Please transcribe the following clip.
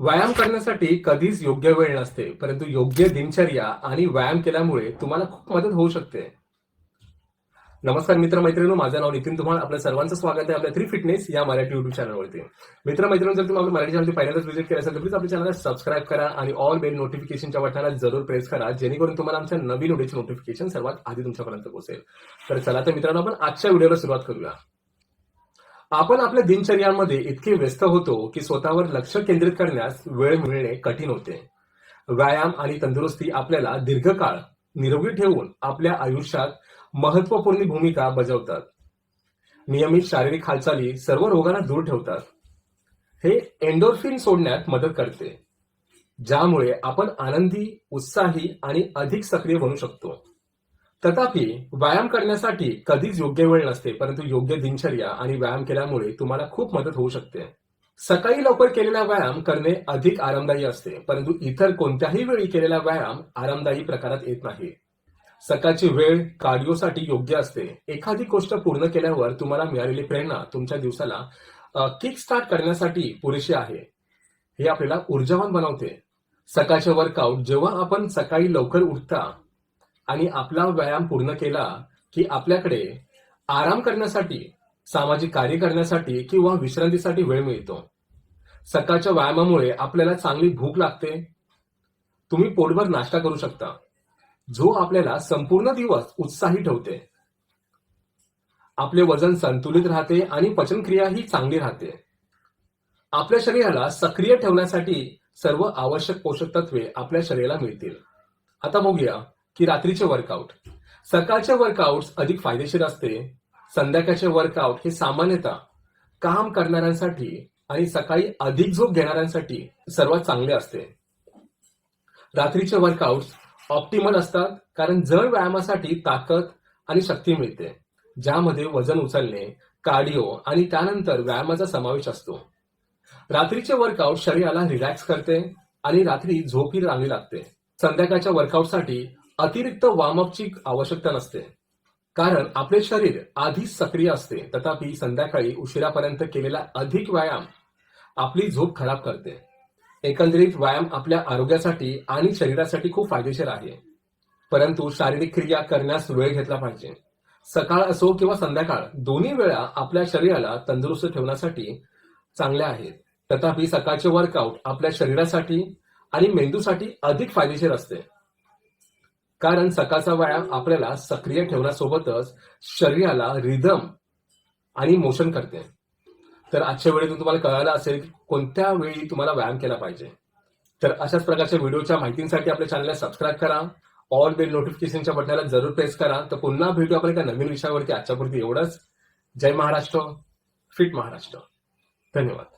व्यायाम करण्यासाठी कधीच योग्य वेळ नसते परंतु योग्य दिनचर्या आणि व्यायाम केल्यामुळे तुम्हाला खूप मदत होऊ शकते. नमस्कार मित्र मैत्रिणी माझं नाव नितीन तुम्हाला आपल्या सर्वांचं स्वागत आहे आपल्या थ्री फिटनेस या मराठी युट्यूब चॅनलवरती मित्र मैत्रिणी जर तुम्ही आपल्या मराठी चॅनल पहिल्यांदाच व्हिजिट केलं असेल तर प्लीज आपल्या चॅनलला सबस्क्राईब करा आणि ऑल बेल नोटिफिकेशनच्या बटनाला जरूर प्रेस करा जेणेकरून तुम्हाला आमच्या नवीन व्हिडिओचे नोटिफिकेशन सर्वात आधी तुमच्यापर्यंत पोहोचेल. तर चला तर मित्रांनो आपण आजच्या व्हिडिओला सुरुवात करूया. आपण आपल्या दिनचर्यामध्ये इतके व्यस्त होतो की स्वतःवर लक्ष केंद्रित करण्यास वेळ मिळणे कठीण होते. व्यायाम आणि तंदुरुस्ती आपल्याला दीर्घकाळ निरोगी ठेवून आपल्या आयुष्यात महत्त्वपूर्ण भूमिका बजावतात. नियमित शारीरिक हालचाली सर्व रोगांना दूर ठेवतात. हे एंडोर्फिन सोडण्यात मदत करते ज्यामुळे आपण आनंदी उत्साही आणि अधिक सक्रिय बनू शकतो. तथापि व्यायाम करण्यासाठी कधीच योग्य वेळ नसते परंतु योग्य दिनचर्या आणि व्यायाम केल्यामुळे तुम्हाला खूप मदत होऊ शकते. सकाळी लवकर केलेला व्यायाम करणे अधिक आरामदायी असते परंतु इतर कोणत्याही वेळी केलेला व्यायाम आरामदायी प्रकारात येत नाही. सकाळची वेळ कार्डिओसाठी योग्य असते. एखादी गोष्ट पूर्ण केल्यावर तुम्हाला मिळालेली प्रेरणा तुमच्या दिवसाला किक स्टार्ट करण्यासाठी पुरेशी आहे. हे आपल्याला ऊर्जावान बनवते. सकाळचे वर्कआउट जेव्हा आपण सकाळी लवकर उठता आणि आपला व्यायाम पूर्ण केला की आपल्याकडे आराम करण्यासाठी सामाजिक कार्य करण्यासाठी किंवा विश्रांतीसाठी वेळ मिळतो. सकाळच्या व्यायामामुळे आपल्याला चांगली भूक लागते. तुम्ही पोटभर नाश्ता करू शकता. जो आपल्याला संपूर्ण दिवस उत्साही ठेवते. आपले वजन संतुलित राहते आणि पचनक्रिया ही चांगली राहते. आपल्या शरीराला सक्रिय ठेवण्यासाठी सर्व आवश्यक पोषक तत्वे आपल्या शरीराला मिळतील. आता बघूया. की रात्रीचे वर्कआउट सकाळचे वर्कआउट अधिक फायदेशीर असते. संध्याकाळचे वर्कआउट हे सामान्यतः काम करणाऱ्यांसाठी आणि सकाळी अधिक झोप घेणाऱ्यांसाठी सर्वात चांगले असते. रात्रीचे वर्कआउट ऑप्टिमल असतात कारण जड व्यायामासाठी ताकद आणि शक्ती मिळते ज्यामध्ये वजन उचलणे कार्डिओ आणि त्यानंतर व्यायामाचा समावेश असतो. रात्रीचे वर्कआउट शरीराला रिलॅक्स करते आणि रात्री झोपही चांगली लागते. संध्याकाळच्या वर्कआउटसाठी अतिरिक्त वॉर्मअपची आवश्यकता नसते. कारण आपले शरीर आधीच सक्रिय असते. तथापि संध्याकाळी उशिरापर्यंत केलेला अधिक व्यायाम आपली झोप खराब करते. एकंदरीत व्यायाम आपल्या आरोग्यासाठी आणि शरीरासाठी खूप फायदेशीर आहे. परंतु शारीरिक क्रिया करण्यास वेळ घेतला पाहिजे. सकाळ असो किंवा संध्याकाळ दोन्ही वेळा आपल्या शरीराला तंदुरुस्त ठेवण्यासाठी चांगल्या आहेत. तथापि सकाळचे वर्कआउट आपल्या शरीरासाठी आणि मेंदूसाठी अधिक फायदेशीर असते. कारण सकाळचा व्यायाम आपल्याला सक्रिय ठेवण्यासोबतच शरीराला रिदम आणि मोशन करते. तर आजच्या वेळेतून तुम्हाला कळायला असेल कोणत्या वेळी तुम्हाला व्यायाम केला पाहिजे. तर अशाच प्रकारच्या व्हिडिओच्या माहितीसाठी आपल्या चॅनलला सबस्क्राईब करा. ऑल बेल नोटिफिकेशनच्या बटनाला जरूर प्रेस करा. तर पुन्हा भेटू आपण एका नवीन विषयावरती. आजच्यापुरती एवढंच. जय महाराष्ट्र. फिट महाराष्ट्र. धन्यवाद.